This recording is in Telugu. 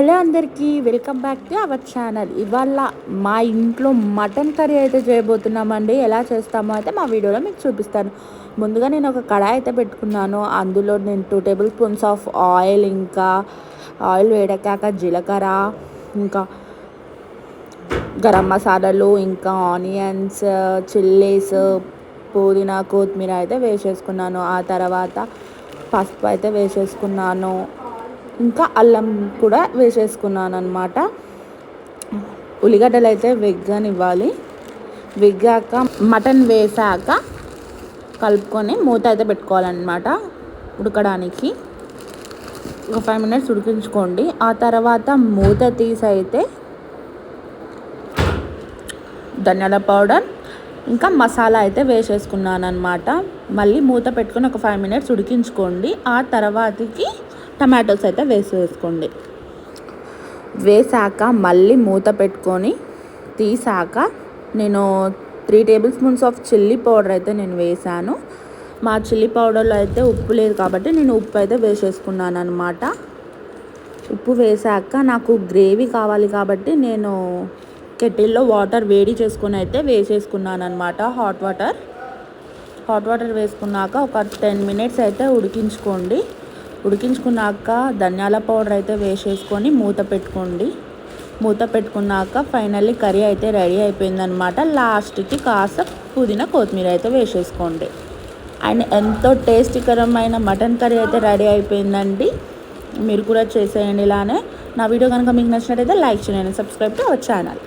హలో అందరికీ welcome back to our channel. ఇవాళ మా ఇంట్లో మటన్ కర్రీ అయితే చేయబోతున్నామండి. ఎలా చేస్తామో అయితే మా వీడియోలో మీకు చూపిస్తాను. ముందుగా నేను ఒక కడాయి అయితే పెట్టుకున్నాను. అందులో నేను two tablespoons of oil ఇంకా ఆయిల్ వేడెక్కాక జీలకర్ర ఇంకా గరం మసాలాలు ఇంకా ఆనియన్స్ చిల్లీస్ పుదీనా కొత్తిమీర అయితే వేసేసుకున్నాను. ఆ తర్వాత పసుపు అయితే వేసేసుకున్నాను. ఇంకా అల్లం కూడా వేసేసుకున్నాను అనమాట ఉల్లిగడ్డలు అయితే వెగ్గనివ్వాలి. వెగ్గాక మటన్ వేసాక కలుపుకొని మూత అయితే పెట్టుకోవాలన్నమాట ఉడకడానికి. ఒక ఫైవ్ మినిట్స్ ఉడికించుకోండి. ఆ తర్వాత మూత తీసి అయితే ధనియాల పౌడర్ ఇంకా మసాలా అయితే వేసేసుకున్నాను అనమాట మళ్ళీ మూత పెట్టుకొని ఒక ఫైవ్ మినిట్స్ ఉడికించుకోండి. ఆ తర్వాతకి టమాటోస్ అయితే వేసి వేసుకోండి వేసాక మళ్ళీ మూత పెట్టుకొని తీసాక నేను three tablespoons of chilli powder అయితే నేను వేసాను. మా చిల్లీ పౌడర్లో అయితే ఉప్పు లేదు కాబట్టి నేను ఉప్పు అయితే వేసేసుకున్నాను అనమాట ఉప్పు వేసాక నాకు గ్రేవీ కావాలి కాబట్టి నేను కెటిల్లో వాటర్ వేడి చేసుకుని అయితే వేసేసుకున్నాను అనమాట హాట్ వాటర్ హాట్ వాటర్ వేసుకున్నాక ఒక టెన్ మినిట్స్ అయితే ఉడికించుకోండి. ఉడికించుకున్నాక ధనియాల పౌడర్ అయితే వేసేసుకొని మూత పెట్టుకోండి. మూత పెట్టుకున్నాక ఫైనల్లీ కర్రీ అయితే రెడీ అయిపోయిందనమాట లాస్ట్కి కాస్త పుదీనా కొత్తిమీర అయితే వేసేసుకోండి. అండ్ ఎంతో టేస్టీకరమైన మటన్ కర్రీ అయితే రెడీ అయిపోయిందండి. మీరు కూడా చేసేయండి ఇలానే. నా వీడియో కనుక మీకు నచ్చినట్టయితే లైక్ చేయండి సబ్స్క్రైబ్ టు అవర్ ఛానల్.